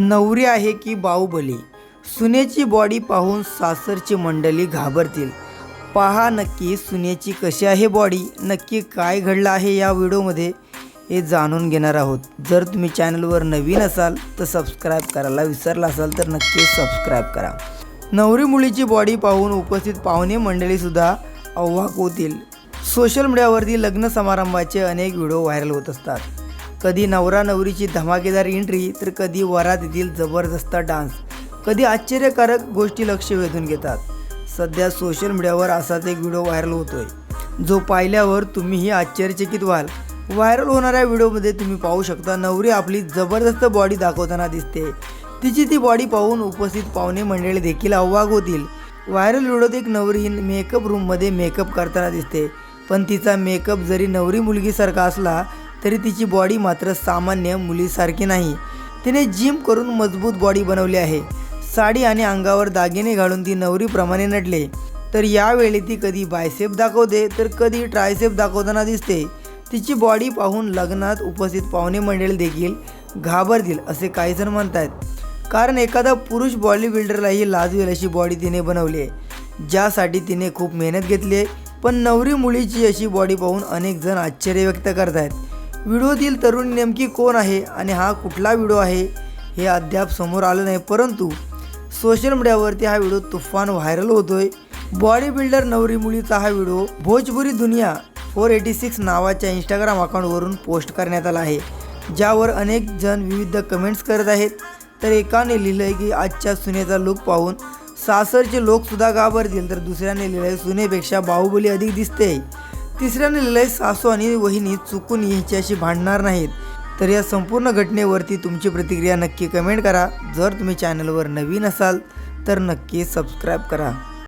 नवरी आहे की बाहुबली? सुनेची बॉडी पाहून सासरची मंडळी घाबरतील. पहा नक्की सुनेची कशी आहे बॉडी नक्की काय घडलं आहे या व्हिडिओमध्ये हे जाणून घेणार आहोत. जर तुम्ही चॅनलवर नवीन असाल तर सबस्क्राईब करायला विसरला असाल तर नक्की सबस्क्राईब करा. नवरी मुलीची बॉडी पाहून उपस्थित पाहुणे मंडळीसुद्धा अव्वाक होतील. सोशल मीडियावरती लग्न समारंभाचे अनेक व्हिडिओ व्हायरल होत असतात. कधी नवरा नवरीची धमाकेदार एंट्री तर कधी वरातीतील जबरदस्त डान्स कधी आश्चर्यकारक गोष्टी लक्ष वेधून घेतात. सध्या सोशल मीडियावर असाच एक व्हिडिओ व्हायरल होतोय. जो पाहिल्यावर तुम्हीही आश्चर्यचकित व्हाल. व्हायरल होणाऱ्या व्हिडिओमध्ये तुम्ही पाहू शकता नवरी आपली जबरदस्त बॉडी दाखवताना दिसते. तिची ती बॉडी पाहून उपस्थित पाहुणे मंडळी देखील अवाक होतील. व्हायरल व्हिडिओत एक नवरी मेकअप रूममध्ये मेकअप करताना दिसते. पण तिचा मेकअप जरी नवरी मुलगीसारखा असला तरी तिची बॉडी मात्र सामान्य मुलीसारखी नाही. तिने जिम करून मजबूत बॉडी बनवली आहे. साडी आणि अंगावर दागिने घालून ती नवरीप्रमाणे नटले. तर यावेळी ती कधी बायसेप दाखवते तर कधी ट्रायसेप दाखवताना दिसते. तिची बॉडी पाहून लग्नात उपस्थित पाहुणे मंडळी देखील घाबरतील असे काही जण म्हणत आहेत कारण एखादा पुरुष बॉडी बिल्डरलाही लाजवेल अशी बॉडी तिने बनवली आहे. ज्यासाठी तिने खूप मेहनत घेतली आहे. पण नवरी मुलीची अशी बॉडी पाहून अनेक जण आश्चर्य व्यक्त करत आहेत व्हिडिओतील तरुणी नेमकी कोण आहे आणि हा कुठला व्हिडिओ आहे हे अद्याप समोर आलं नाही. परंतु सोशल मीडियावरती हा व्हिडिओ तुफान व्हायरल होतोय. बॉडी बिल्डर नवरी मुलीचा हा व्हिडिओ भोजपुरी दुनिया फोर एटी सिक्स नावाच्या इंस्टाग्राम अकाउंटवरून पोस्ट करण्यात आला आहे. ज्यावर अनेक जण विविध कमेंट्स करत आहेत. तर एकाने लिहिलं आहे की आजच्या सुनेचा लुक पाहून सासरचे लोकसुद्धा घाबरतील तर दुसऱ्याने लिहिलं आहे सुनेपेक्षा बाहुबली अधिक दिसते तिसऱ्याने लिहिलं आहे सासू आणि वहिनी चुकून हिच्याशी भांडणार नाहीत. तर या संपूर्ण घटनेवरती तुमची प्रतिक्रिया नक्की कमेंट करा. जर तुम्ही चॅनलवर नवीन असाल तर नक्की सबस्क्राईब करा.